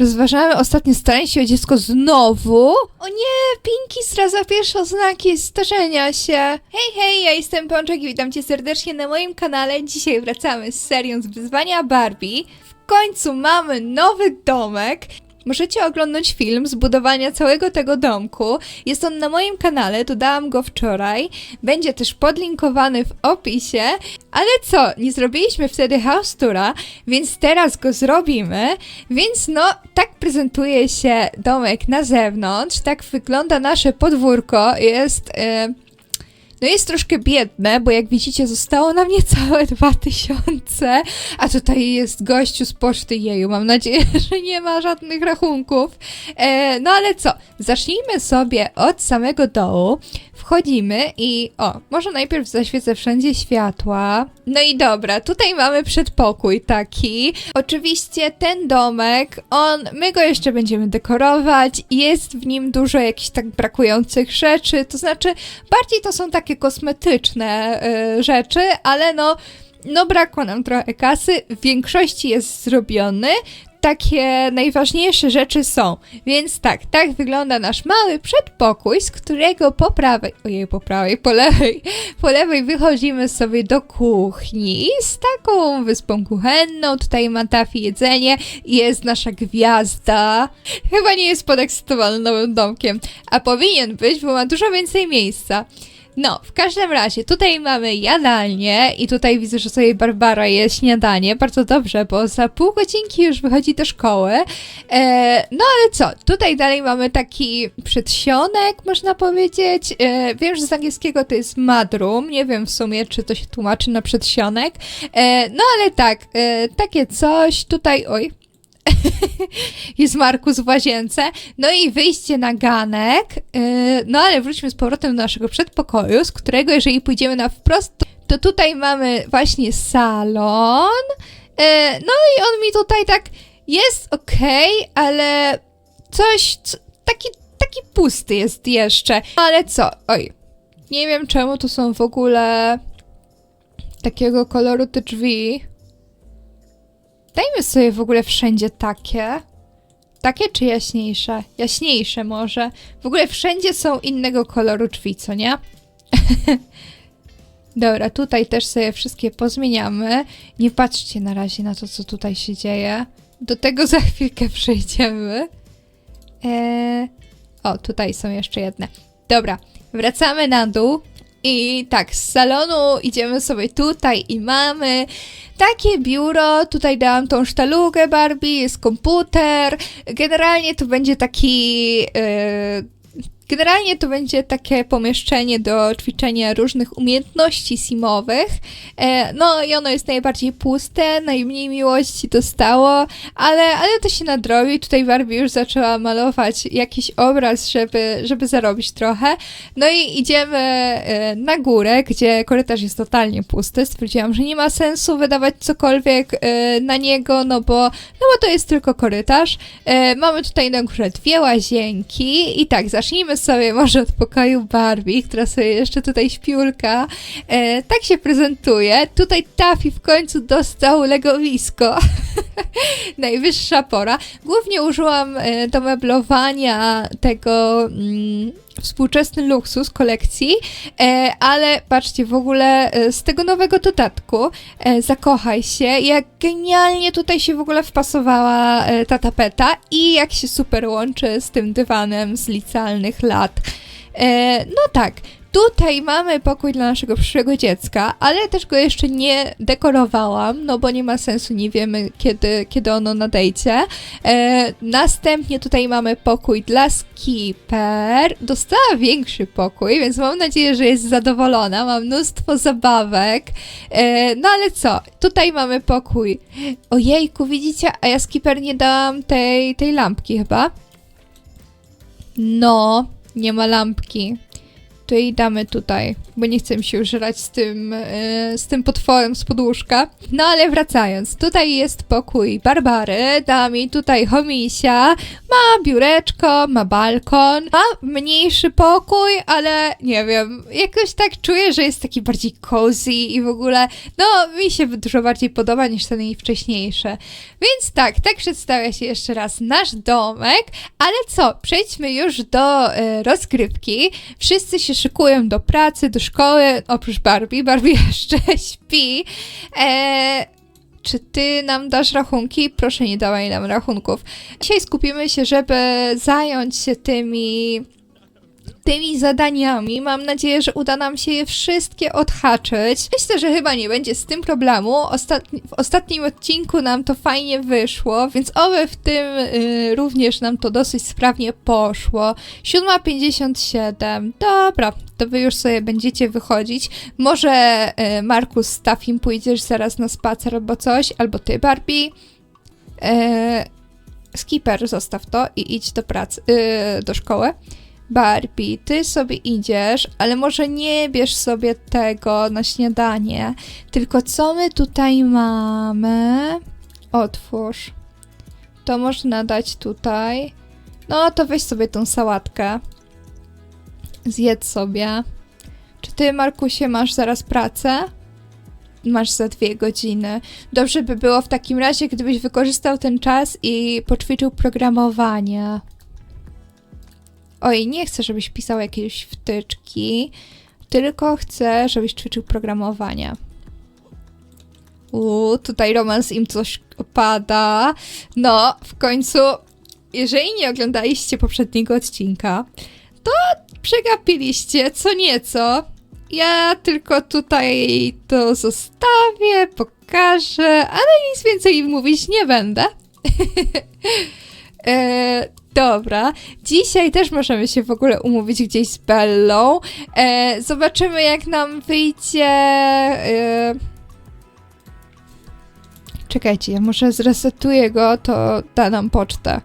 Rozważamy ostatnio staranie się o dziecko znowu? O nie, Pinki zdradza pierwsze oznaki starzenia się. Hej, hej, ja jestem Pączek i witam cię serdecznie na moim kanale. Dzisiaj wracamy z serią z wyzwania Barbie. W końcu mamy nowy domek. Możecie oglądać film z budowania całego tego domku. Jest on na moim kanale, dodałam go wczoraj. Będzie też podlinkowany w opisie. Ale co, nie zrobiliśmy wtedy house toura, więc teraz go zrobimy. Więc no, tak prezentuje się domek na zewnątrz, tak wygląda nasze podwórko. Jest... E, no jest troszkę biedne, bo jak widzicie zostało nam niecałe 2000, a tutaj jest gościu z poczty jeju. Mam nadzieję, że nie ma żadnych rachunków. E, no ale co, zacznijmy sobie od samego dołu. Wchodzimy i o, może najpierw zaświecę wszędzie światła. No i dobra, tutaj mamy przedpokój taki. Oczywiście ten domek, on, my go jeszcze będziemy dekorować. Jest w nim dużo jakichś tak brakujących rzeczy, to znaczy bardziej to są takie kosmetyczne y, rzeczy, ale no no brakło nam trochę kasy, w większości jest zrobiony. Takie najważniejsze rzeczy są. Więc tak, tak wygląda nasz mały przedpokój, z którego po prawej, ojej, po prawej, po lewej, po lewej wychodzimy sobie do kuchni z taką wyspą kuchenną. Tutaj ma Taffy jedzenie jest nasza gwiazda. Chyba nie jest podekscytowany nowym domkiem, a powinien być, bo ma dużo więcej miejsca. No, w każdym razie, tutaj mamy jadalnię i tutaj widzę, że sobie Barbara je śniadanie. Bardzo dobrze, bo za pół godzinki już wychodzi do szkoły. E, no ale co, tutaj dalej mamy taki przedsionek, można powiedzieć. E, wiem, że z angielskiego to jest madroom. Nie wiem w sumie, czy to się tłumaczy na przedsionek. E, no ale tak, e, takie coś. Tutaj, oj, jest Markus w łazience. No i wyjście na ganek. Yy, no ale wróćmy z powrotem do naszego przedpokoju, z którego jeżeli pójdziemy na wprost, to tutaj mamy właśnie salon. Yy, no i on mi tutaj tak jest okej, ale coś, co, taki, taki pusty jest jeszcze. No ale co? Oj, nie wiem czemu to są w ogóle takiego koloru te drzwi. Dajmy sobie w ogóle wszędzie takie. Takie czy jaśniejsze? Jaśniejsze może. W ogóle wszędzie są innego koloru drzwi, co nie? Dobra, tutaj też sobie wszystkie pozmieniamy. Nie patrzcie na razie na to, co tutaj się dzieje. Do tego za chwilkę przejdziemy. Eee... O, tutaj są jeszcze jedne. Dobra, wracamy na dół. I tak, z salonu idziemy sobie tutaj i mamy takie biuro. Tutaj dałam tą sztalugę Barbie, jest komputer. Generalnie to będzie taki. Yy, Generalnie to będzie takie pomieszczenie do ćwiczenia różnych umiejętności simowych. E, no i ono jest najbardziej puste, najmniej miłości dostało, ale, ale to się nadrobi. Tutaj Barbie już zaczęła malować jakiś obraz, żeby, żeby zarobić trochę. No i idziemy e, na górę, gdzie korytarz jest totalnie pusty. Stwierdziłam, że nie ma sensu wydawać cokolwiek e, na niego, no bo, no bo to jest tylko korytarz. Mamy tutaj na górze dwie łazienki i tak, zacznijmy sobie może od pokoju Barbie, która sobie jeszcze tutaj śpiulka. E, tak się prezentuje. Tutaj Taffy w końcu dostał legowisko. Najwyższa pora. Głównie użyłam e, do meblowania tego mm, współczesny luksus kolekcji, e, ale patrzcie, w ogóle e, z tego nowego dodatku e, Zakochaj się, jak genialnie tutaj się w ogóle wpasowała e, ta tapeta i jak się super łączy z tym dywanem z licealnych lat. E, no tak, Tutaj mamy pokój dla naszego przyszłego dziecka, ale też go jeszcze nie dekorowałam, no bo nie ma sensu, nie wiemy kiedy, kiedy ono nadejdzie. E, następnie tutaj mamy pokój dla Skipper. Dostała większy pokój, więc mam nadzieję, że jest zadowolona. Ma mnóstwo zabawek. E, no ale co? Tutaj mamy pokój. Ojejku, widzicie? A ja Skipper nie dałam tej, tej lampki chyba. No, nie ma lampki. To jej damy tutaj, bo nie chcę się już z tym, e, z tym potworem z podłóżka. No ale wracając, tutaj jest pokój Barbary, dam jej tutaj homisia, ma biureczko, ma balkon, ma mniejszy pokój, ale nie wiem, jakoś tak czuję, że jest taki bardziej cozy i w ogóle, no mi się dużo bardziej podoba niż ten jej wcześniejszy. Więc tak, tak przedstawia się jeszcze raz nasz domek, ale co, przejdźmy już do e, rozgrywki. Wszyscy się szykują do pracy, do szkoły, oprócz Barbie. Barbie jeszcze śpi. E, czy ty nam dasz rachunki? Proszę, nie dawaj nam rachunków. Dzisiaj skupimy się, żeby zająć się tymi tymi zadaniami. Mam nadzieję, że uda nam się je wszystkie odhaczyć. Myślę, że chyba nie będzie z tym problemu. Ostatni, w ostatnim odcinku nam to fajnie wyszło, więc oby w tym y, również nam to dosyć sprawnie poszło. 7.57. Dobra, to wy już sobie będziecie wychodzić. Może y, Markus, Staffim, pójdziesz zaraz na spacer albo coś, albo ty, Barbie. Y, Skipper, zostaw to i idź do pracy, y, do szkoły. Barbie, ty sobie idziesz, ale może nie bierz sobie tego na śniadanie, tylko co my tutaj mamy? Otwórz. To można dać tutaj. No to weź sobie tą sałatkę. Zjedz sobie. Czy ty, Markusie, masz zaraz pracę? Masz za dwie godziny. Dobrze by było w takim razie, gdybyś wykorzystał ten czas i poćwiczył programowanie. Oj, nie chcę, żebyś pisał jakieś wtyczki, tylko chcę, żebyś ćwiczył programowanie. Uuu, tutaj romans im coś opada. No, w końcu, jeżeli nie oglądaliście poprzedniego odcinka, to przegapiliście co nieco. Ja tylko tutaj to zostawię, pokażę, ale nic więcej mówić nie będę. e, Dobra, dzisiaj też możemy się w ogóle umówić gdzieś z Bellą. E, zobaczymy, jak nam wyjdzie. E... Czekajcie, ja może zresetuję go, to da nam pocztę.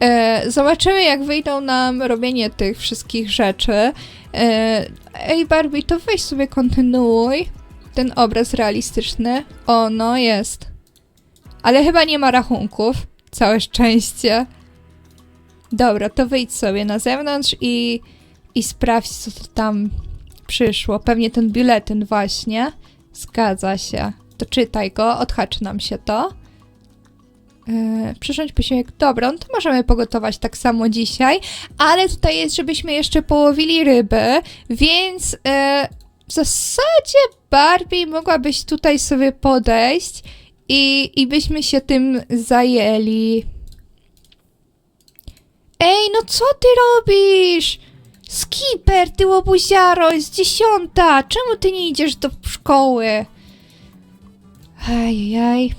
E, zobaczymy, jak wyjdą nam robienie tych wszystkich rzeczy. E, ej, Barbie, to weź sobie kontynuuj ten obraz realistyczny. O, no jest. Ale chyba nie ma rachunków. Całe szczęście. Dobra, to wyjdź sobie na zewnątrz i, i sprawdź, co to tam przyszło. Pewnie ten biuletyn właśnie. Zgadza się. To czytaj go, odhacz nam się to. Yy, przyrządź posiłek. Dobra, no to możemy pogotować tak samo dzisiaj, ale tutaj jest, żebyśmy jeszcze połowili ryby, więc yy, w zasadzie Barbie mogłabyś tutaj sobie podejść i, i byśmy się tym zajęli. Ej, no co ty robisz? Skipper, ty łobuziaro, jest dziesiąta. Czemu ty nie idziesz do szkoły? Ajajaj.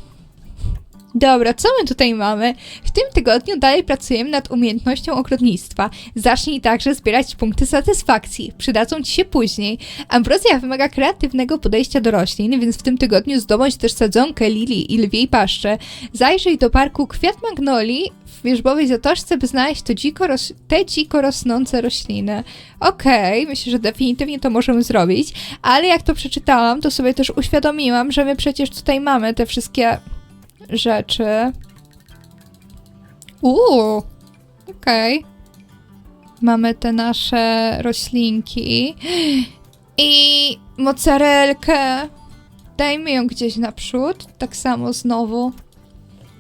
Dobra, co my tutaj mamy? W tym tygodniu dalej pracujemy nad umiejętnością ogrodnictwa. Zacznij także zbierać punkty satysfakcji. Przydadzą ci się później. Ambrozja wymaga kreatywnego podejścia do roślin, więc w tym tygodniu zdobądź też sadzonkę lilii i lwiej paszczę. Zajrzyj do parku Kwiat Magnolii w wierzbowej zatoczce, by znaleźć to dziko te dziko rosnące rośliny. Okej, okay, myślę, że definitywnie to możemy zrobić, ale jak to przeczytałam, to sobie też uświadomiłam, że my przecież tutaj mamy te wszystkie rzeczy. Uuu, okej. Okay. Mamy te nasze roślinki. I mozzarelkę. Dajmy ją gdzieś naprzód. Tak samo znowu.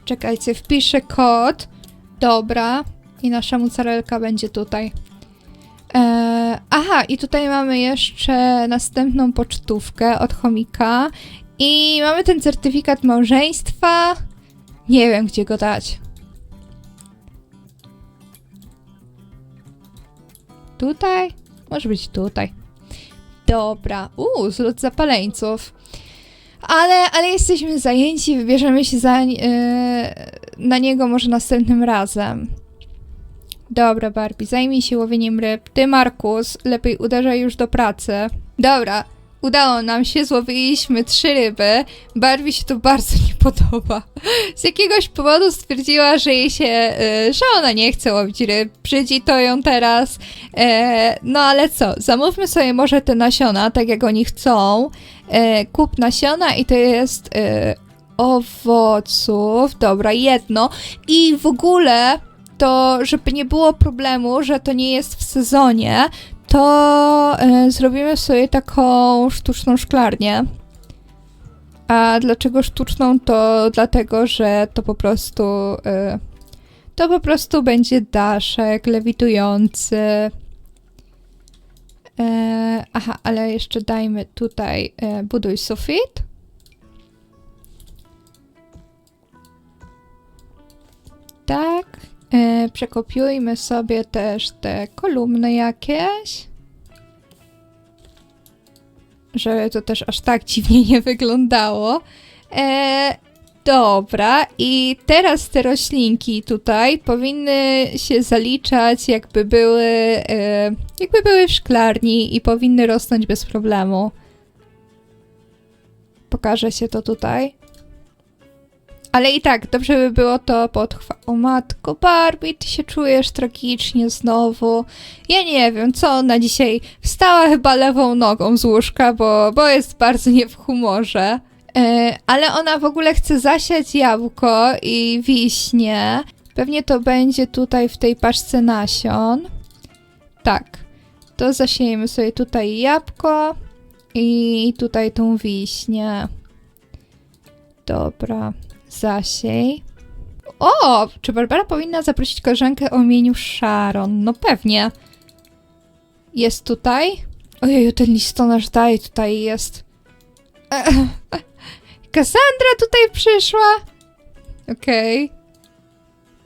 Czekajcie, wpiszę kod. Dobra. I nasza mozzarelka będzie tutaj. Eee, aha, i tutaj mamy jeszcze następną pocztówkę od chomika. I mamy ten certyfikat małżeństwa. Nie wiem, gdzie go dać. Tutaj? Może być tutaj. Dobra. Uuu, zlot zapaleńców. Ale, ale jesteśmy zajęci, wybierzemy się za, yy, na niego może następnym razem. Dobra, Barbie, zajmij się łowieniem ryb. Ty, Markus, lepiej uderzaj już do pracy. Dobra, Udało nam się, złowiliśmy trzy ryby. Barbie się to bardzo nie podoba. Z jakiegoś powodu stwierdziła, że jej się, e, że ona nie chce łowić ryb. Brzydzi to ją teraz. E, no ale co, zamówmy sobie może te nasiona, tak jak oni chcą. E, kup nasiona i to jest e, owoców. Dobra, jedno. I w ogóle to, żeby nie było problemu, że to nie jest w sezonie, to e, zrobimy sobie taką sztuczną szklarnię. A dlaczego sztuczną? To dlatego, że to po prostu e, to po prostu będzie daszek lewitujący. E, aha, ale jeszcze dajmy tutaj buduj sufit. Tak. E, przekopiujmy sobie też te kolumny jakieś. Żeby to też aż tak dziwnie nie wyglądało. E, dobra, i teraz te roślinki tutaj powinny się zaliczać, jakby były, e, jakby były w szklarni i powinny rosnąć bez problemu. Pokaże się to tutaj. Ale i tak, dobrze by było to potrwać. O matko, Barbie, ty się czujesz tragicznie znowu. Ja nie wiem, co ona dzisiaj wstała chyba lewą nogą z łóżka, bo, bo jest bardzo nie w humorze. E, ale ona w ogóle chce zasiać jabłko i wiśnie. Pewnie to będzie tutaj w tej paczce nasion. Tak, to zasiejemy sobie tutaj jabłko i tutaj tą wiśnię. Dobra, zasiej. O, czy Barbara powinna zaprosić koleżankę o imieniu Sharon? No pewnie. Jest tutaj? Ojej, ten listonosz dalej tutaj jest. Cassandra tutaj przyszła? Okej.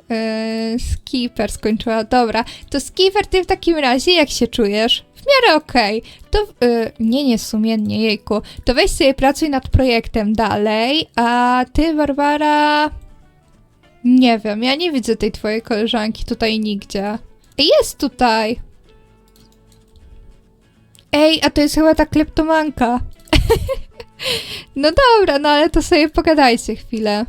Eee, Skipper skończyła. Dobra, to Skipper, ty w takim razie jak się czujesz? W miarę okej. To, y, nie, nie, sumiennie, jejku. To weź sobie pracuj nad projektem dalej, a ty, Barbara... Nie wiem, ja nie widzę tej twojej koleżanki tutaj nigdzie. Jest tutaj! Ej, a to jest chyba ta kleptomanka. no dobra, no ale to sobie pogadajcie chwilę.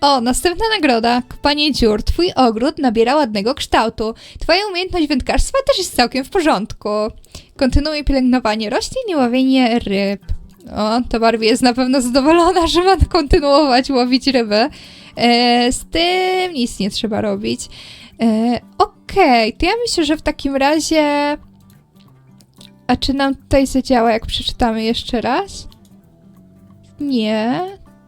O, następna nagroda. Kopanie dziur. Twój ogród nabiera ładnego kształtu. Twoja umiejętność wędkarstwa też jest całkiem w porządku. Kontynuuj pielęgnowanie roślin i łowienie ryb. O, to Barbie jest na pewno zadowolona, że ma kontynuować łowić ryby. E, z tym nic nie trzeba robić. E, Okej, to ja myślę, że w takim razie... A czy nam tutaj zadziała, jak przeczytamy jeszcze raz? Nie,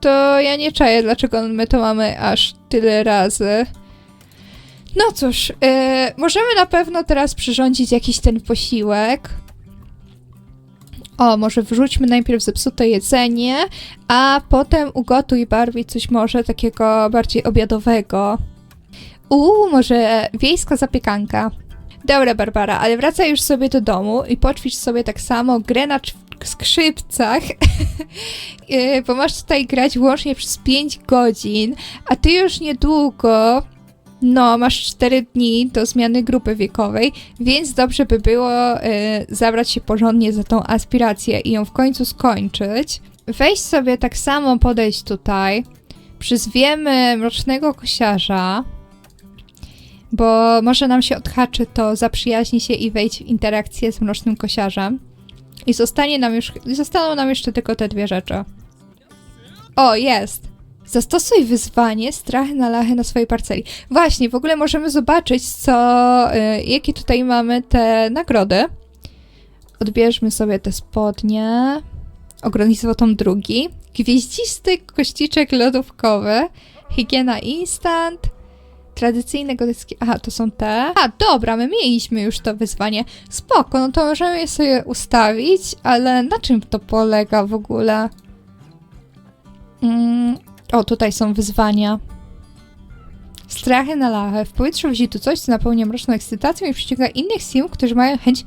to ja nie czaję, dlaczego my to mamy aż tyle razy. No cóż, e, możemy na pewno teraz przyrządzić jakiś ten posiłek. O, może wrzućmy najpierw zepsute jedzenie, a potem ugotuj Barbie coś może takiego bardziej obiadowego. Uuu, może wiejska zapiekanka. Dobra, Barbara, ale wracaj już sobie do domu i poćwicz sobie tak samo grę na skrzypcach, Yy, bo masz tutaj grać łącznie przez 5 godzin, a ty już niedługo, no, masz 4 dni do zmiany grupy wiekowej, więc dobrze by było yy, zabrać się porządnie za tą aspirację i ją w końcu skończyć. Weź sobie tak samo podejść tutaj, przyzwiemy mrocznego kosiarza, bo może nam się odhaczy to zaprzyjaźni się i wejdź w interakcję z mrocznym kosiarzem. I zostanie nam już, zostaną nam jeszcze tylko te dwie rzeczy. O, jest! Zastosuj wyzwanie strachy na lachy na swojej parceli. Właśnie, w ogóle możemy zobaczyć, co, y, jakie tutaj mamy te nagrody. Odbierzmy sobie te spodnie. Ogrodnictwo tom drugi. Gwieździsty kościczek lodówkowy. Higiena instant. Tradycyjne gotyckie... Aha, to są te. A, dobra, my mieliśmy już to wyzwanie. Spoko, no to możemy je sobie ustawić, ale na czym to polega w ogóle? Mm, o, tutaj są wyzwania. Strachy na lachę. W powietrzu wisi tu coś, co napełnia mroczną ekscytacją i przyciąga innych sim, którzy mają chęć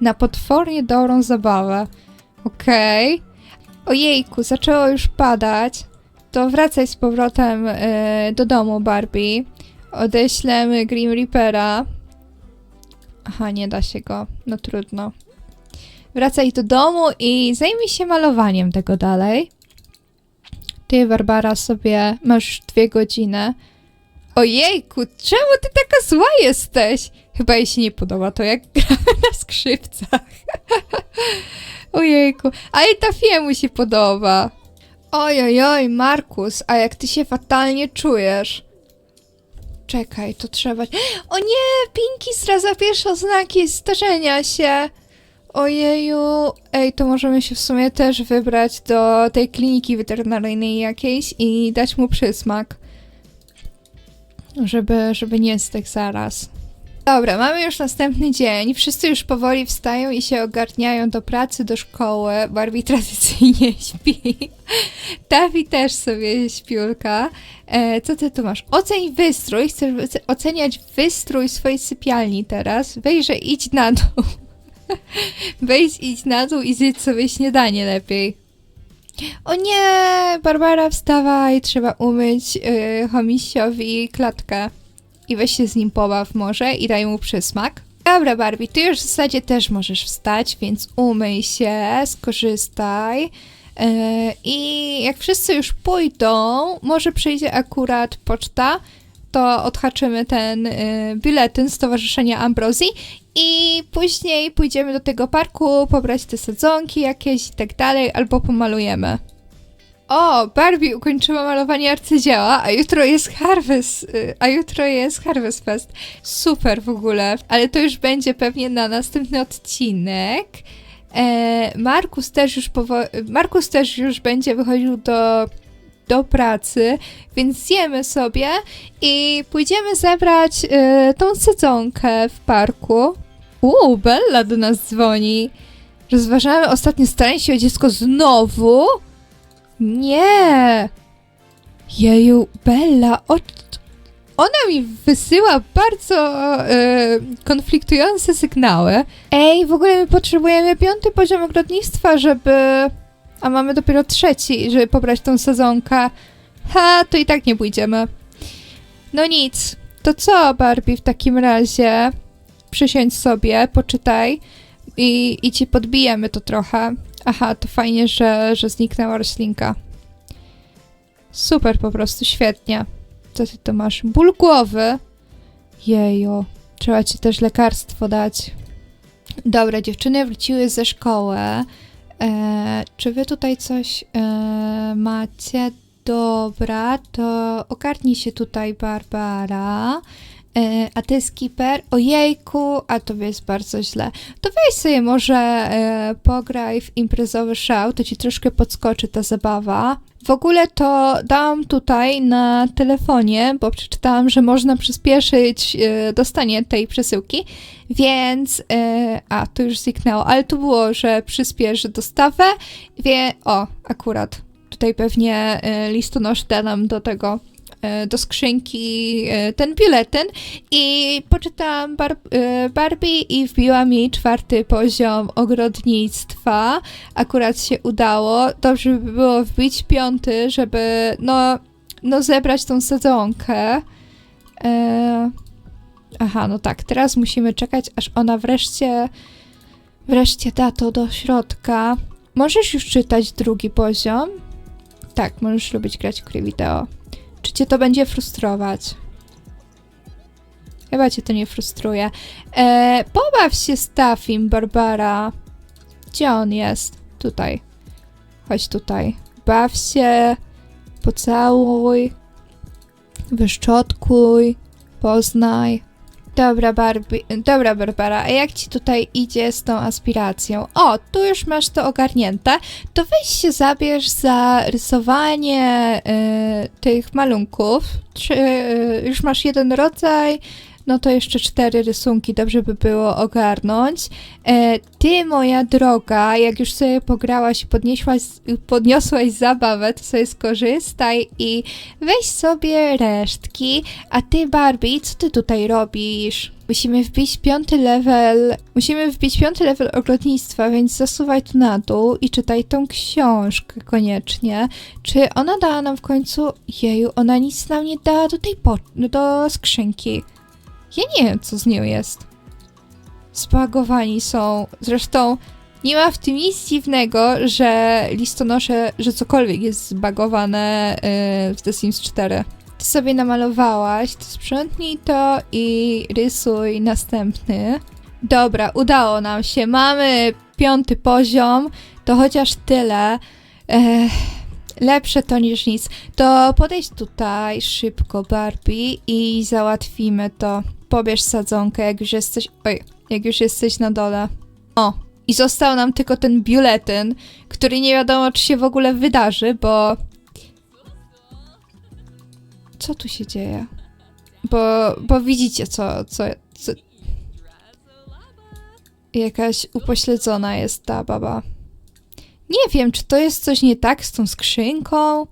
na potwornie dobrą zabawę. Okej. Ojejku, zaczęło już padać. To wracaj z powrotem e, do domu, Barbie. Odeślemy Grim Reapera. Aha, nie da się go. No trudno. wracaj do domu i zajmij się malowaniem tego dalej. Ty, Barbara, sobie masz dwie godziny. Ojejku, czemu ty taka zła jesteś? Chyba jej się nie podoba to, jak gramy na skrzypcach. Ojejku, ale ta fia mu się podoba. Ojojoj, Markus, a jak ty się fatalnie czujesz? Czekaj, to trzeba... O nie, Pinki zdradza pierwsze oznaki starzenia się. Ojeju, ej, to możemy się w sumie też wybrać do tej kliniki weterynaryjnej jakiejś i dać mu przysmak. Żeby, żeby nie zdech zaraz. Dobra, mamy już następny dzień. Wszyscy już powoli wstają i się ogarniają do pracy, do szkoły. Barbie tradycyjnie śpi. Taffy też sobie śpiulka. E, co ty tu masz? Oceń wystrój. Chcesz oceniać wystrój swojej sypialni teraz. Wejrze, idź na dół. Wejdź, idź na dół i zjedz sobie śniadanie lepiej. O nie, Barbara, wstawaj, trzeba umyć yy, klatkę. I weź się z nim pobaw może i daj mu przysmak. Dobra, Barbie, ty już w zasadzie też możesz wstać, więc umyj się, skorzystaj. Yy, I jak wszyscy już pójdą, może przyjdzie akurat poczta, to odhaczymy ten y, biuletyn Stowarzyszenia Ambrozji i później pójdziemy do tego parku, pobrać te sadzonki jakieś i tak dalej, albo pomalujemy. O, Barbie ukończyła malowanie arcydzieła, a jutro jest Harvest, y, a jutro jest Harvest Fest. Super w ogóle, ale to już będzie pewnie na następny odcinek. E, Markus też już powo- Markus też już będzie wychodził do do pracy, więc zjemy sobie i pójdziemy zebrać y, tą sadzonkę w parku. Uuu, Bella do nas dzwoni. Rozważamy ostatnie staranie się o dziecko znowu? Nie! Jeju, Bella, ona mi wysyła bardzo y, konfliktujące sygnały. Ej, w ogóle my potrzebujemy piąty poziom ogrodnictwa, żeby... A mamy dopiero trzeci, żeby pobrać tą sezonkę. Ha, to i tak nie pójdziemy. No nic. To co, Barbie, w takim razie? Przysiądź sobie, poczytaj i, i ci podbijemy to trochę. Aha, to fajnie, że, że zniknęła roślinka. Super, po prostu, świetnie. Co ty to masz? Ból głowy? Jejo, trzeba ci też lekarstwo dać. Dobra, dziewczyny wróciły ze szkoły. E, czy wy tutaj coś e, macie? Dobra, to ogarnij się tutaj, Barbara. E, a ty, Skipper? Ojejku, a to jest bardzo źle. To weź sobie może e, pograj w imprezowy szał, to ci troszkę podskoczy ta zabawa. W ogóle to dałam tutaj na telefonie, bo przeczytałam, że można przyspieszyć e, dostanie tej przesyłki, więc... A, to już zniknęło, ale tu było, że przyspieszy dostawę, wie... O, akurat. Tutaj pewnie listonosz da nam do tego do skrzynki e, ten biuletyn i poczytałam bar e, Barbie i wbiłam jej czwarty poziom ogrodnictwa. Akurat się udało. Dobrze by było wbić piąty, żeby no, no zebrać tą sadzonkę. E, aha, no tak, teraz musimy czekać, aż ona wreszcie wreszcie da to do środka. Możesz już czytać drugi poziom? Tak, możesz lubić grać w gry wideo. Czy cię to będzie frustrować? Chyba cię to nie frustruje. E, pobaw się z Taffim, Barbara. Gdzie on jest? Tutaj. Chodź tutaj. Baw się, pocałuj, wyszczotkuj, poznaj. Dobra, Barbie, dobra, Barbara, a jak ci tutaj idzie z tą aspiracją? O, tu już masz to ogarnięte. To weź się zabierz za rysowanie y, tych malunków. Trzy, y, już masz jeden rodzaj, no to jeszcze cztery rysunki, dobrze by było ogarnąć. E, ty, moja droga, jak już sobie pograłaś i podnieśłaś, podniosłaś zabawę, to sobie skorzystaj i weź sobie resztki. A ty, Barbie, co ty tutaj robisz? Musimy wbić piąty level. Musimy wbić piąty level ogrodnictwa, więc zasuwaj tu na dół i czytaj tą książkę koniecznie. Czy ona dała nam w końcu. Jeju, ona nic nam nie dała do tej po... do skrzynki. Ja nie wiem, co z nią jest. Zbagowani są. Zresztą Nie ma w tym nic dziwnego, że listonosze, że cokolwiek jest zbagowane yy, w The Sims 4. Ty sobie namalowałaś, to sprzątnij to i rysuj następny. Dobra, udało nam się. Mamy piąty poziom, to chociaż tyle. Ech, lepsze to niż nic. To podejdź tutaj szybko, Barbie, i załatwimy to. Pobierz sadzonkę, jak już jesteś. Oj, jak już jesteś na dole. O, i został nam tylko ten biuletyn, który nie wiadomo, czy się w ogóle wydarzy, bo. Co tu się dzieje? Bo, bo widzicie, co, co, co. Jakaś upośledzona jest ta baba. Nie wiem, czy to jest coś nie tak z tą skrzynką.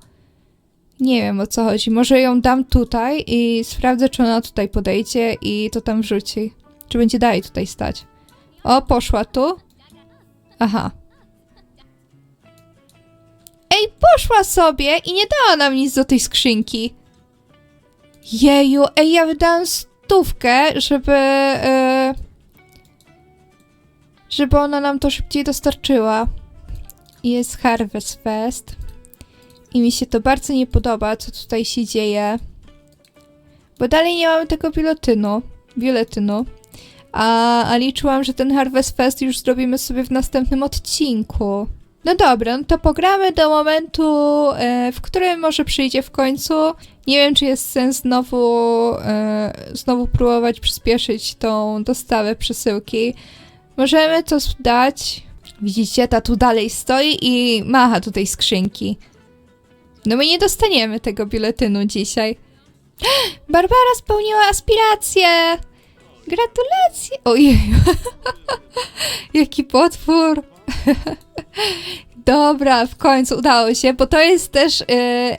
Nie wiem o co chodzi. Może ją dam tutaj i sprawdzę, czy ona tutaj podejdzie i to tam wrzuci. Czy będzie dalej tutaj stać. O, poszła tu. Aha. Ej, poszła sobie i nie dała nam nic do tej skrzynki. Jeju, ej, ja wydałam stówkę, żeby... e, żeby ona nam to szybciej dostarczyła. Jest Harvest Fest. I mi się to bardzo nie podoba, co tutaj się dzieje. Bo dalej nie mamy tego biuletynu. Biuletynu. A, a liczyłam, że ten Harvest Fest już zrobimy sobie w następnym odcinku. No dobra, no to pogramy do momentu, e, w którym może przyjdzie w końcu. Nie wiem, czy jest sens znowu, e, znowu próbować przyspieszyć tą dostawę przesyłki. Możemy to dać. Widzicie, ta tu dalej stoi i macha tutaj skrzynki. No my nie dostaniemy tego biuletynu dzisiaj. Barbara spełniła aspirację! Gratulacje! Ojej, jaki potwór! Dobra, w końcu udało się, bo to jest też y,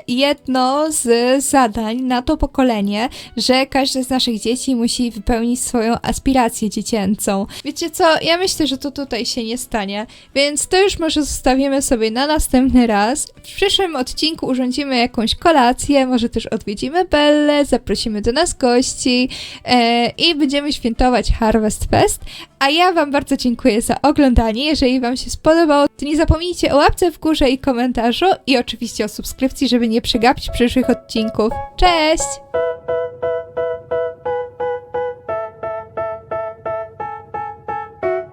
jedno z zadań na to pokolenie, że każde z naszych dzieci musi wypełnić swoją aspirację dziecięcą. Wiecie co, ja myślę, że to tutaj się nie stanie, więc to już może zostawimy sobie na następny raz. W przyszłym odcinku urządzimy jakąś kolację, może też odwiedzimy Bellę, zaprosimy do nas gości e, i będziemy świętować Harvest Fest. A ja Wam bardzo dziękuję za oglądanie. Jeżeli Wam się spodobało, to nie zapomnijcie o łapce w górze i komentarzu i oczywiście o subskrypcji, żeby nie przegapić przyszłych odcinków. Cześć!